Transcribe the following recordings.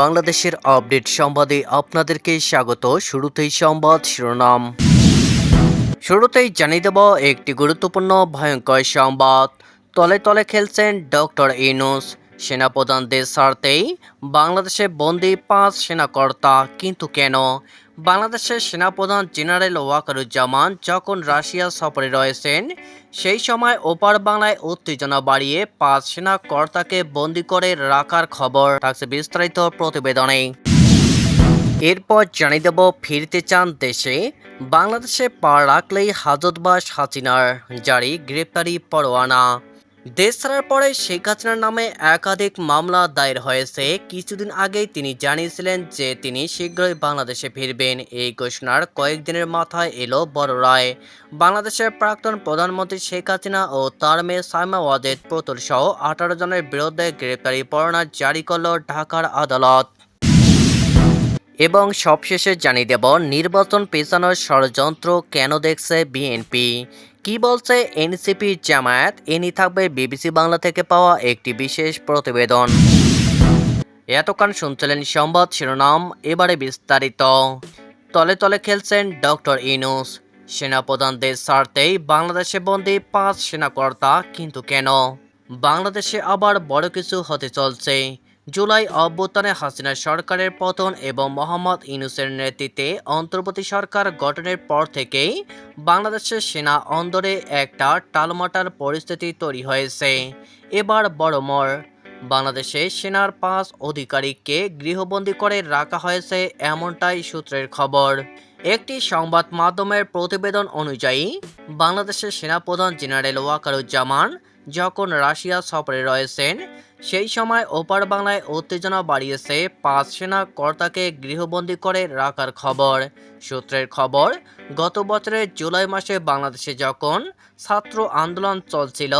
বাংলাদেশের আপডেট সংবাদে আপনাদেরকে স্বাগত। শুরুতেই সংবাদ শিরোনাম। শুরুতেই জানিয়ে দেব একটি গুরুত্বপূর্ণ ভয়ঙ্কর সংবাদ। তলে তলে খেলছেন ডক্টর ইনুস সেনাপ্রধানদের স্বার্থেই বাংলাদেশে বন্দি পাঁচ সেনাকর্তা, কিন্তু কেন? বাংলাদেশের সেনাপ্রধান জেনারেল ওয়াকারুজ্জামান যখন রাশিয়া সফরে রয়েছেন, সেই সময় ওপার বাংলায় উত্তেজনা বাড়িয়ে পাঁচ সেনা কর্তাকে বন্দি করে রাখার খবর থাকছে বিস্তারিত প্রতিবেদনে। এরপর জানিয়ে দেব, ফিরতে চান দেশে। বাংলাদেশে পা রাখলেই হাজতবাস হাসিনার। জারি গ্রেপ্তারি পরোয়ানা। দেশ ছাড়ার পরে শেখ হাসিনার নামে একাধিক মামলা দায়ের হয়েছে। কিছুদিন আগেই তিনি জানিয়েছিলেন যে তিনি শীঘ্রই বাংলাদেশে ফিরবেন। এই ঘোষণার কয়েকদিনের মাথায় এলো বড় রায়। বাংলাদেশের প্রাক্তন প্রধানমন্ত্রী শেখ হাসিনা ও তার মেয়ে সাইমা ওয়াজেদ পুতুল সহ আঠারো জনের বিরুদ্ধে গ্রেপ্তারি পরোয়ানা জারি করল ঢাকার আদালত। এবং সবশেষে জানিয়ে দেব, নির্বাচন পেছানোর ষড়যন্ত্র কেন দেখছে বিএনপি? কি বলছে এনসিপি জামায়াত? এনি থাকবে বিবিসি বাংলা থেকে পাওয়া একটি বিশেষ প্রতিবেদন। এতক্ষণ শুনছিলেন সংবাদ শিরোনাম, এবারে বিস্তারিত। তলে তলে খেলছেন ডক্টর ইনুস সেনাপ্রধানদের স্বার্থেই বাংলাদেশে বন্দী পাঁচ সেনাকর্তা, কিন্তু কেন? বাংলাদেশে আবার বড় কিছু হতে চলছে। জুলাই অভ্যুত্থানে হাসিনা সরকারের পতন এবং মোহাম্মদ ইনুসের নেতৃত্বে অন্তর্বর্তী সরকার গঠনের পর থেকেই বাংলাদেশের সেনা অন্দরে একটা টালমাটার পরিস্থিতি তৈরি হয়েছে। এবার বড় মর বাংলাদেশে সেনার পাঁচ অধিকারীকে গৃহবন্দী করে রাখা হয়েছে এমনটাই সূত্রের খবর। একটি সংবাদ মাধ্যমের প্রতিবেদন অনুযায়ী, বাংলাদেশের সেনাপ্রধান জেনারেল ওয়াকারুজ্জামান যখন রাশিয়া সফরে রয়েছেন সেই সময় ওপার বাংলায় উত্তেজনা বাড়িয়েছে পাঁচ সেনা কর্তাকে গৃহবন্দী করে রাখার খবর। সূত্রের খবর, গত বছরের জুলাই মাসে বাংলাদেশে যখন ছাত্র আন্দোলন চলছিল,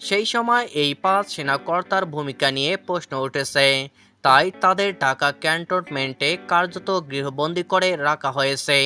সেই সময় এই পাঁচ সেনা কর্তার ভূমিকা নিয়ে প্রশ্ন উঠেছে। তাই তাদের ঢাকা ক্যান্টনমেন্টে কার্যত গৃহবন্দী করে রাখা হয়েছে।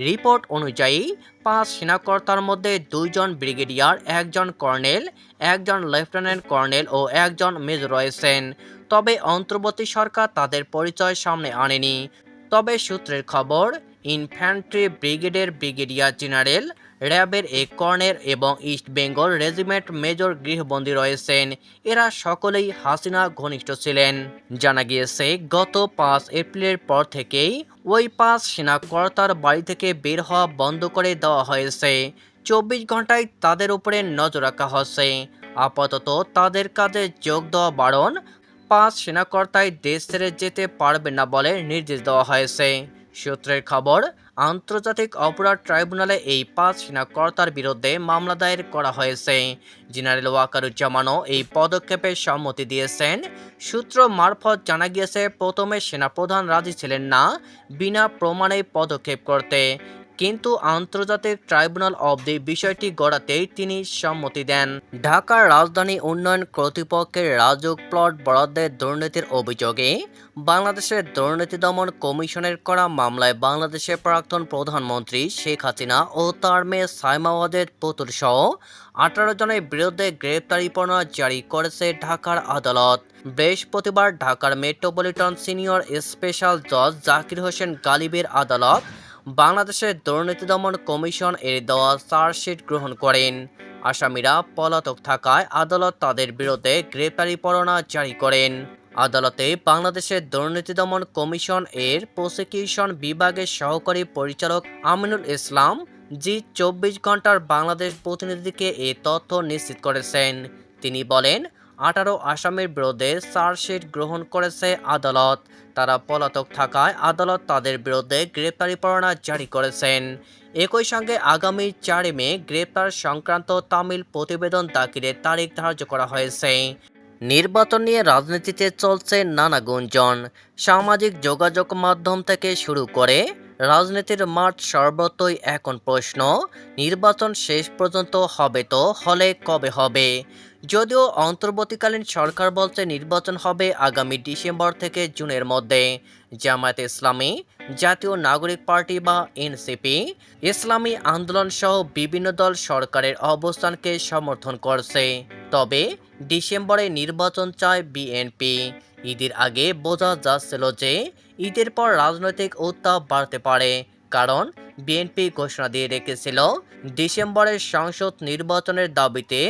রিপোর্ট অনুযায়ী, পাঁচ সেনাকর্তার মধ্যে দুইজন ব্রিগেডিয়ার, একজন কর্নেল, একজন লেফটেন্যান্ট কর্নেল ও একজন মেজর রয়েছেন। তবে অন্তর্বর্তী সরকার তাদের পরিচয় সামনে আনেনি। তবে সূত্রের খবর, ইনফ্যান্ট্রি ব্রিগেডের ব্রিগেডিয়ার জেনারেল র্যাবের এক কর্নেল এবং ইস্ট বেঙ্গল রেজিমেন্ট মেজর গৃহবন্দী রয়েছেন। এরা সকলেই হাসিনা ঘনিষ্ঠ ছিলেন। জানা গিয়েছে, গত পাঁচ এপ্রিলের পর থেকেই ওই পাঁচ সেনাকর্তার বাড়ি থেকে বের হওয়া বন্ধ করে দেওয়া হয়েছে। চব্বিশ ঘন্টায় তাদের উপরে নজর রাখা হচ্ছে। আপাতত তাদের কাজে যোগ দেওয়া বারণ পাঁচ সেনাকর্তায় দেশ ছেড়ে যেতে পারবে না বলে নির্দেশ দেওয়া হয়েছে। সূত্রের খবর আন্তর্জাতিক অপরাধ ট্রাইব্যুনালে এই পাঁচ সেনাকর্তার বিরুদ্ধে মামলা দায়ের করা হয়েছে। জেনারেল ওয়াকারুজ্জামানও এই পদক্ষেপে সম্মতি দিয়েছেন। সূত্র মারফত জানা গিয়েছে, প্রথমে সেনাপ্রধান রাজি ছিলেন না, বিনা প্রমাণে পদক্ষেপ করতে। কিন্তু আন্তর্জাতিক ট্রাইব্যুনাল অবধি বিষয়টি গড়াতেই তিনি সম্মতি দেন। ঢাকার রাজধানী উন্নয়ন কর্তৃপক্ষের রাজুক প্লট বরাদ্দের দুর্নীতির অভিযোগে বাংলাদেশের দুর্নীতি দমন কমিশনের করা মামলায় বাংলাদেশের প্রাক্তন প্রধানমন্ত্রী শেখ হাসিনা ও তার মেয়ে সাইমা ওয়াজেদ পুতুল সহ আঠারো জনের বিরুদ্ধে গ্রেপ্তারি পরোয়ানা জারি করেছে ঢাকার আদালত। বৃহস্পতিবার ঢাকার মেট্রোপলিটন সিনিয়র স্পেশাল জজ জাকির হোসেন গালিবের আদালত বাংলাদেশের দুর্নীতি দমন কমিশন এর দেওয়া চার্জশিট গ্রহণ করেন। আসামিরা পলাতক থাকায় আদালত তাদের বিরুদ্ধে গ্রেপ্তারি পরোয়ানা জারি করেন। আদালতে বাংলাদেশের দুর্নীতি দমন কমিশন এর প্রসিকিউশন বিভাগের সহকারী পরিচালক আমিনুল ইসলাম জি চব্বিশ ঘণ্টার বাংলাদেশ প্রতিনিধিকে এ তথ্য নিশ্চিত করেছেন। তিনি বলেন আঠারো আসামির বিরুদ্ধে চার্জশিট গ্রহণ করেছে আদালত। তারা পলাতক থাকায় আদালত তাদের বিরুদ্ধে গ্রেপ্তারি পরোয়ানা জারি করেছেন। একই সঙ্গে আগামী চারই মে গ্রেপ্তার সংক্রান্ত তামিল প্রতিবেদন দাখিলের তারিখ ধার্য করা হয়েছে। নির্বাচন নিয়ে রাজনীতিতে চলছে নানা গুঞ্জন। সামাজিক যোগাযোগ মাধ্যম থেকে শুরু করে রাজনীতির মাঠ সর্বত্রই এখন প্রশ্ন, নির্বাচন শেষ পর্যন্ত হবে তো হলে কবে হবে? যদিও অন্তর্বর্তীকালীন সরকার বলছে নির্বাচন হবে আগামী ডিসেম্বর থেকে জুনের মধ্যে। জামায়াত ইসলামী, জাতীয় নাগরিক পার্টি বা এনসিপি, ইসলামী আন্দোলন সহ বিভিন্ন দল সরকারের অবস্থানকে সমর্থন করছে। তবে ডিসেম্বরে নির্বাচন চায় বিএনপি। ঈদের আগে বোঝা যাচ্ছিল যে ঈদের পর রাজনৈতিক উত্তাপ বাড়তে পারে, কারণ বিএনপি ঘোষণা দিয়ে রেখেছিল ডিসেম্বরের সংসদ নির্বাচনের দাবিতে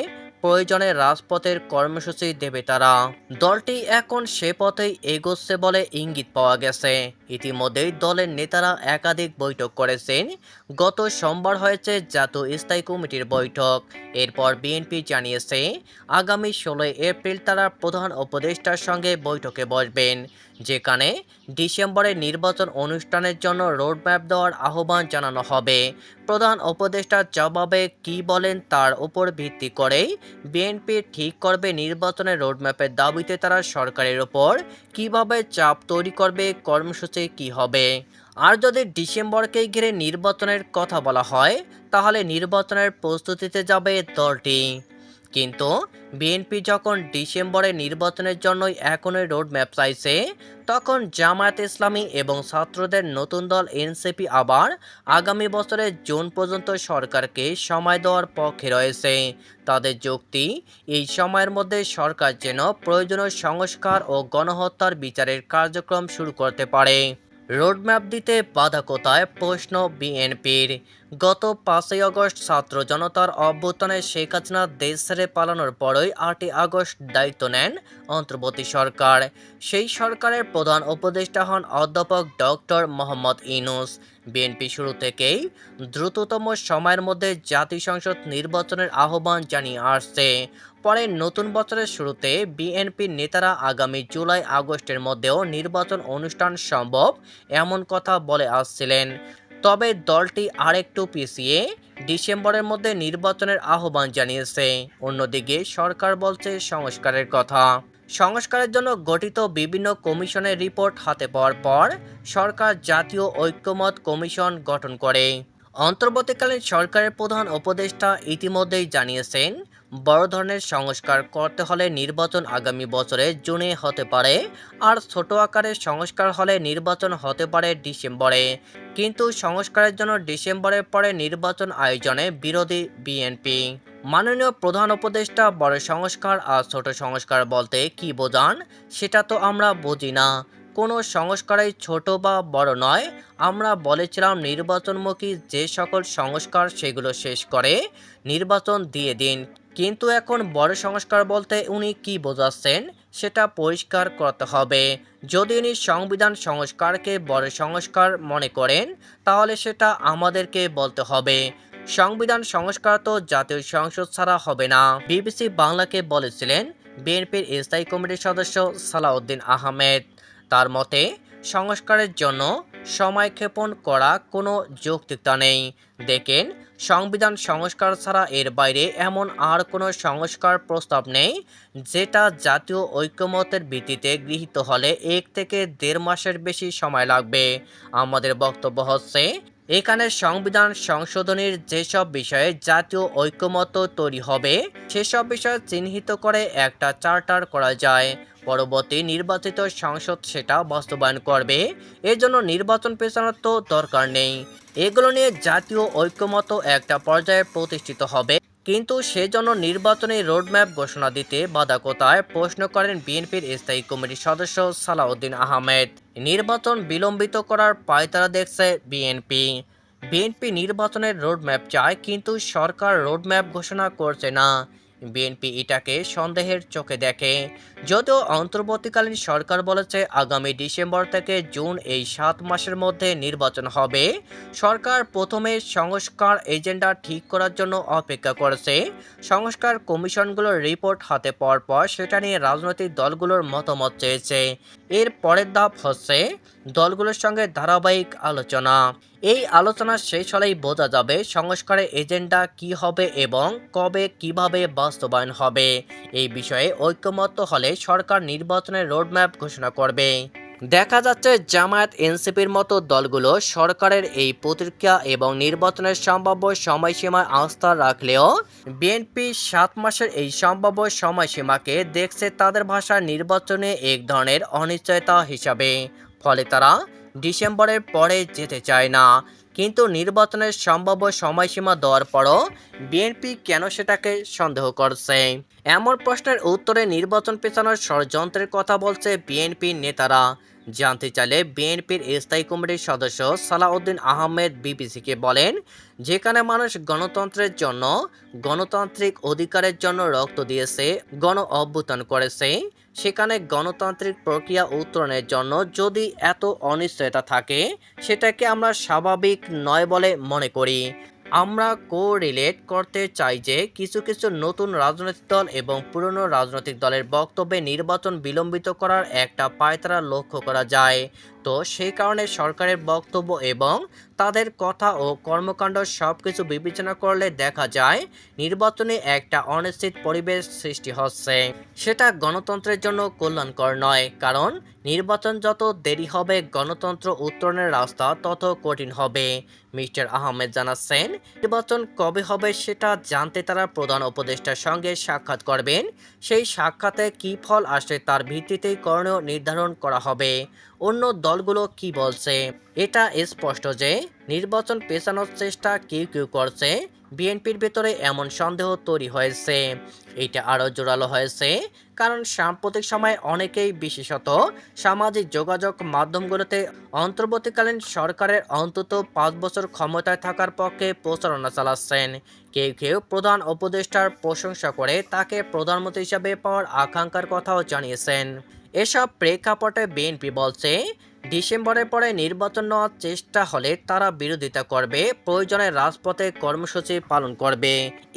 প্রয়োজনে রাজপথের কর্মসূচি দেবে তারা। দলটি এখন সে পথেই এগোচ্ছে বলে ইঙ্গিত পাওয়া গেছে। ইতিমধ্যেই দলের নেতারা একাধিক বৈঠক করেছেন। গত সোমবার হয়েছে জাতীয় স্থায়ী কমিটির বৈঠক। এরপর বিএনপি জানিয়েছে, আগামী ষোলোই এপ্রিল তারা প্রধান উপদেষ্টার সঙ্গে বৈঠকে বসবেন, যেখানে ডিসেম্বরে নির্বাচন অনুষ্ঠানের জন্য রোডম্যাপ দেওয়ার আহ্বান জানানো হবে। প্রধান উপদেষ্টার জবাবে কি বলেন তার উপর ভিত্তি করেই বিএনপি ঠিক করবে নির্বাচনের রোডম্যাপের দাবিতে তারা সরকারের ওপর। কীভাবে চাপ তৈরি করবে কর্মসূচি কি হবে? আর যদি ডিসেম্বরকেই ঘিরে নির্বাচনের কথা বলা হয়, তাহলে নির্বাচনের প্রস্তুতিতে যাবে দলটি। কিন্তু বিএনপি যখন ডিসেম্বরে নির্বাচনের জন্যই এখনই রোড ম্যাপ চাইছে, তখন জামায়াত ইসলামী এবং ছাত্রদের নতুন দল এনসিপি আবার আগামী বছরের জুন পর্যন্ত সরকারকে সময় দেওয়ার পক্ষে রয়েছে। তাদের যুক্তি, এই সময়ের মধ্যে সরকার যেন প্রয়োজনীয় সংস্কার ও গণহত্যার বিচারের কার্যক্রম শুরু করতে পারে। রোডম্যাপ দিতে বাধা কোথায়? প্রশ্ন বিএনপির গত পাঁচই আগস্ট ছাত্র জনতার অভ্যুত্থানে শেখ হাসিনা দেশ ছেড়ে পালানোর পরই আটই আগস্ট দায়িত্ব নেন অন্তর্বর্তী সরকার। সেই সরকারের প্রধান উপদেষ্টা হন অধ্যাপক ডক্টর মোহাম্মদ ইনুস বিএনপি শুরু থেকেই দ্রুততম সময়ের মধ্যে জাতীয় সংসদ নির্বাচনের আহ্বান জানিয়ে আসছে। পরে নতুন বছরের শুরুতে বিএনপির নেতারা আগামী জুলাই আগস্টের মধ্যেও নির্বাচন অনুষ্ঠান সম্ভব এমন কথা বলে আসছিলেন। তবে দলটি আরেকটু পিছিয়ে ডিসেম্বরের মধ্যে নির্বাচনের আহ্বান জানিয়েছে। অন্যদিকে সরকার বলছে সংস্কারের কথা। সংস্কারের জন্য গঠিত বিভিন্ন কমিশনের রিপোর্ট হাতে পাওয়ার পর সরকার জাতীয় ঐক্যমত কমিশন গঠন করে। অন্তর্বর্তীকালীন সরকারের প্রধান উপদেষ্টা ইতিমধ্যেই জানিয়েছেন বড় ধরনের সংস্কার করতে হলে নির্বাচন আগামী বছরে জুনে হতে পারে, আর ছোট আকারের সংস্কার হলে নির্বাচন হতে পারে ডিসেম্বরে। কিন্তু সংস্কারের জন্য ডিসেম্বরের পরে নির্বাচন আয়োজনে বিরোধী বিএনপি। মাননীয় প্রধান উপদেষ্টা বড় সংস্কার আর ছোট সংস্কার বলতে কি বোঝান, সেটা তো আমরা বুঝি না। কোনো সংস্কারই ছোট বা বড় নয়। আমরা বলেছিলাম নির্বাচনমুখী যে সকল সংস্কার সেগুলো শেষ করে নির্বাচন দিয়ে দিন। কিন্তু এখন বড় সংস্কার বলতে উনি কি বোঝাচ্ছেন, সেটা পরিষ্কার করতে হবে। যদি উনি সংবিধান সংস্কারকে বড় সংস্কার মনে করেন, তাহলে সেটা আমাদেরকে বলতে হবে। সংবিধান সংস্কার তো জাতীয় সংসদ ছাড়া হবে না। বিবিসি বাংলাকে বলেছিলেন বিএনপির স্থায়ী কমিটির সদস্য সালাউদ্দিন আহমেদ। তার মতে, সংস্কারের জন্য সময়ক্ষেপণ করা কোনো যৌক্তিকতা নেই। দেখেন সংবিধান সংস্কার ছাড়া এর বাইরে এমন আর কোনো সংস্কার প্রস্তাব নেই, যেটা জাতীয় ঐক্যমতের ভিত্তিতে গৃহীত হলে এক থেকে দেড় মাসের বেশি সময় লাগবে। আমাদের বক্তব্য হচ্ছে এখানে সংবিধান সংশোধনের যেসব বিষয়ে জাতীয় ঐক্যমত তৈরি হবে, সেসব বিষয় চিহ্নিত করে একটা চার্টার করা যায়। পরবর্তী নির্বাচিত সংসদ সেটা বাস্তবায়ন করবে। এজন্য জন্য নির্বাচন পেছানোর তো দরকার নেই। এগুলো নিয়ে জাতীয় ঐক্যমত একটা পর্যায়ে প্রতিষ্ঠিত হবে। কিন্তু সেজন্য নির্বাচনী রোডম্যাপ ঘোষণা দিতে বাধা কোথায়? প্রশ্ন করেন বিএনপির স্থায়ী কমিটির সদস্য সালাউদ্দিন আহমেদ। নির্বাচন বিলম্বিত করার পায়তারা দেখছে বিএনপি। বিএনপি নির্বাচনের রোডম্যাপ চায়, কিন্তু সরকার রোডম্যাপ ঘোষণা করছে না। বিএনপি এটাকে সন্দেহের চোখে দেখে। যদিও অন্তর্বর্তীকালীন সরকার বলেছে আগামী ডিসেম্বর থেকে জুন এই সাত মাসের মধ্যে নির্বাচন হবে। সরকার প্রথমে সংস্কার এজেন্ডা ঠিক করার জন্য অপেক্ষা করেছে। সংস্কার কমিশনগুলোর রিপোর্ট হাতে পাওয়ার পর সেটা নিয়ে রাজনৈতিক দলগুলোর মতামত চেয়েছে। এর পরের ধাপ হচ্ছে দলগুলোর সঙ্গে ধারাবাহিক আলোচনা। এই আলোচনা শেষ হলেই বোঝা যাবে সংস্কারের এজেন্ডা কি হবে এবং কবে কীভাবে বাস্তবায়ন হবে। এই বিষয়ে ঐক্যমত্য হলে সরকার নির্বাচনের রোডম্যাপ ঘোষণা করবে। দেখা যাচ্ছে জামায়াত এনসিপির মতো দলগুলো সরকারের এই প্রতিক্রিয়া এবং নির্বাচনের সম্ভাব্য সময়সীমায় আস্থা রাখলেও বিএনপি সাত মাসের এই সম্ভাব্য সময়সীমাকে দেখছে তাদের ভাষা নির্বাচনে এক ধরনের অনিশ্চয়তা হিসাবে। ফলে তারা ডিসেম্বরের পরে যেতে চায় না। কিন্তু নির্বাচনের সম্ভাব্য সময়সীমা দেওয়ার পরও বিএনপি কেন সেটাকে সন্দেহ করছে? এমন প্রশ্নের উত্তরে নির্বাচন পেছানোর ষড়যন্ত্রের কথা বলছে বিএনপি নেতারা। জানতে চাইলে বিএনপির স্থায়ী কমিটির সদস্য সালাউদ্দিন আহমেদ বিবিসিকে বলেন, যেখানে মানুষ গণতন্ত্রের জন্য, গণতান্ত্রিক অধিকারের জন্য রক্ত দিয়েছে, গণ অভ্যুত্থান করেছে সেখানে গণতান্ত্রিক প্রক্রিয়া উত্তরণের জন্য যদি এত অনিশ্চয়তা থাকে, সেটাকে আমরা স্বাভাবিক নয় বলে মনে করি। আমরা কো রিলেট করতে চাই যে কিছু কিছু নতুন রাজনৈতিক দল এবং পুরনো রাজনৈতিক দলের বক্তব্যে নির্বাচন বিলম্বিত করার একটা পায়তারা লক্ষ্য করা যায়। তো সেই কারণে সরকারের বক্তব্য এবং তাদের কথা ও কর্মকাণ্ড সব কিছু বিবেচনা করলে দেখা যায় নির্বাচনে একটা অনিশ্চিত পরিবেশ সৃষ্টি হচ্ছে। সেটা গণতন্ত্রের জন্য কল্যাণকর নয়, কারণ নির্বাচন যত দেরি হবে, গণতন্ত্র উত্তরণের রাস্তা তত কঠিন হবে। মিস্টার আহমেদ জানাচ্ছেন, নির্বাচন কবে হবে সেটা জানতে তারা প্রধান উপদেষ্টার সঙ্গে সাক্ষাৎ করবেন। সেই সাক্ষাতে কি ফল আসে তার ভিত্তিতেই করণীয় নির্ধারণ করা হবে। অন্য দলগুলো কি বলছে? এটা স্পষ্ট যে নির্বাচন পেছানোর চেষ্টা কেউ কেউ করছে, বিএনপির ভেতরে এমন সন্দেহ তৈরি হয়েছে। এটা আরও জোরালো হয়েছে কারণ সাম্প্রতিক সময়ে অনেকেই বিশেষত সামাজিক যোগাযোগ মাধ্যমগুলোতে অন্তর্বর্তীকালীন সরকারের অন্তত পাঁচ বছর ক্ষমতায় থাকার পক্ষে প্রচারণা চালাচ্ছেন। কেউ কেউ প্রধান উপদেষ্টার প্রশংসা করে তাকে প্রধানমন্ত্রী হিসাবে পাওয়ার আকাঙ্ক্ষার কথাও জানিয়েছেন। এসব প্রেক্ষাপটে বিএনপি বলছে ডিসেম্বরের পরে নির্বাচন নেওয়ার চেষ্টা হলে তারা বিরোধিতা করবে, প্রয়োজনে রাজপথে কর্মসূচি পালন করবে।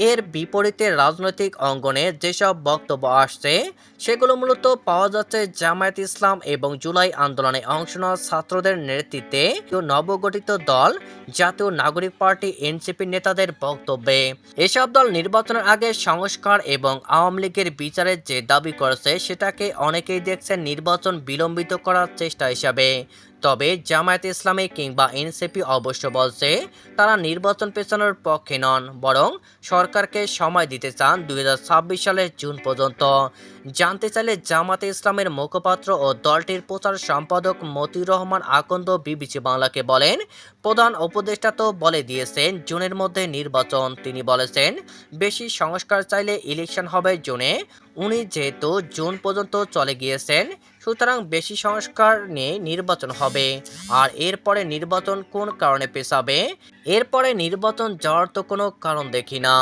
এর বিপরীতে রাজনৈতিক অঙ্গনে যেসব বক্তব্য আসছে, সেগুলো মূলত পাওয়া যাচ্ছে জামায়াত ইসলাম এবং জুলাই আন্দোলনে অংশ নেওয়া ছাত্রদের নেতৃত্বে নবগঠিত দল, জাতীয় নাগরিক পার্টি, এনসিপি নেতাদের বক্তব্যে। এসব দল নির্বাচনের আগে সংস্কার এবং আওয়ামী লীগের বিচারের যে দাবি করেছে, সেটাকে অনেকেই দেখছেন নির্বাচন বিলম্বিত করার চেষ্টা হিসাবে। তবে জামায়াত ইসলামী কিংবা এনসিপি অবশ্য বলছে তারা নির্বাচন পেছানোর পক্ষে নন, বরং সরকারকে সময় দিতে চান দুই সালের জুন পর্যন্ত। জানতে চাইলে জামাতে ইসলামের মুখপাত্র ও দলটির প্রচার সম্পাদক মতিউর রহমান আকন্দ বিবিসি বাংলাকে বলেন, প্রধান উপদেষ্টা তো বলে দিয়েছেন জুনের মধ্যে নির্বাচন। তিনি বলেছেন, বেশি সংস্কার চাইলে ইলেকশন হবে জুনে। উনি যেহেতু জুন পর্যন্ত চলে গিয়েছেন সুতরাং বেশি সংস্কার নিয়ে নির্বাচন হবে। আর এরপরে নির্বাচন কোন কারণে পেছাবে? এরপরে নির্বাচন যাওয়ার তো কোনো কারণ দেখি না।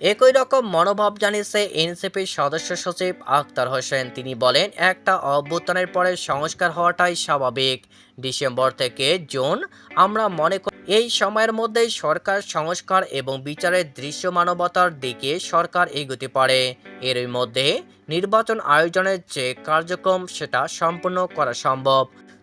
একই রকম মনোভাব জানিয়েছে এনসিপির সদস্য সচিব আখতার হোসেন। তিনি বলেন, একটা অভ্যুত্থানের পরে সংস্কার হওয়াটাই স্বাভাবিক। ডিসেম্বর থেকে জুন আমরা মনে এই সময়ের মধ্যে সরকার সংস্কার এবং বিচারের দৃশ্য মানবতার দিকে সরকার এগোতে পারে। এর মধ্যে নির্বাচন আয়োজনের যে কার্যক্রম, সেটা সম্পূর্ণ করা সম্ভব।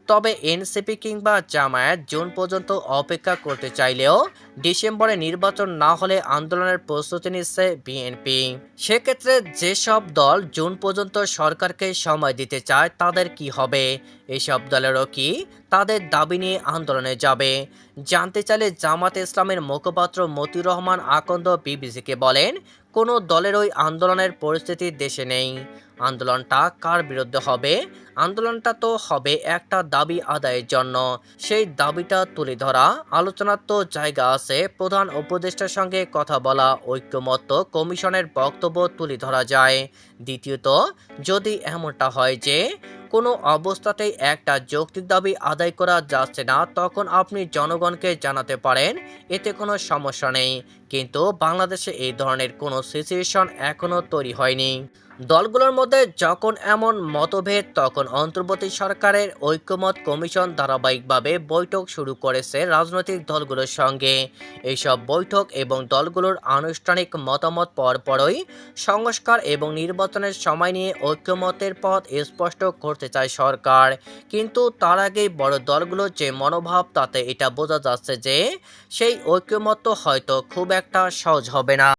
তবে এনসিপি কিংবা জামায়াত জুন পর্যন্ত অপেক্ষা করতে চাইলেও ডিসেম্বরে নির্বাচন না হলে আন্দোলনের প্রস্তুতি নিচ্ছে বিএনপি। সেক্ষেত্রে যেসব দল জুন পর্যন্ত সরকারকে সময় দিতে চায়, তাদের কি হবে? এসব দলেরও কি তাদের দাবি নিয়ে আন্দোলনে যাবে? জানতে চাইলে জামাত ইসলামের মুখপাত্র মতিউর রহমান আকন্দ বিবিসিকে বলেন, কোনো দলের ওই আন্দোলনের পরিস্থিতি দেশে নেই। আন্দোলনটা কার বিরুদ্ধে হবে? আন্দোলনটা তো হবে একটা দাবি আদায়ের জন্য। সেই দাবিটা তুলে ধরা আলোচনার তো জায়গা আছে। প্রধান উপদেষ্টার সঙ্গে কথা বলা ঐক্যমত্য কমিশনের বক্তব্য তুলে ধরা যায়। দ্বিতীয়ত, যদি এমনটা হয় যে কোনো অবস্থাতেই একটা যৌক্তিক দাবি আদায় করা যাচ্ছে না, তখন আপনি জনগণকে জানাতে পারেন, এতে কোনো সমস্যা নেই। কিন্তু বাংলাদেশে এই ধরনের কোনো সিচুয়েশন এখনও তৈরি হয়নি। দলগুলোর মধ্যে যখন এমন মতভেদ, তখন অন্তর্বর্তী সরকারের ঐক্যমত কমিশন ধারাবাহিকভাবে বৈঠক শুরু করেছে রাজনৈতিক দলগুলোর সঙ্গে। এইসব বৈঠক এবং দলগুলোর আনুষ্ঠানিক মতামত পরপরই সংস্কার এবং নির্বাচনের সময় নিয়ে ঐক্যমতের পথ স্পষ্ট করতে চায় সরকার। কিন্তু তার আগেই বড় দলগুলোর যে মনোভাব, তাতে এটা বোঝা যাচ্ছে যে সেই ঐক্যমত হয়তো খুব একটা সহজ হবে না।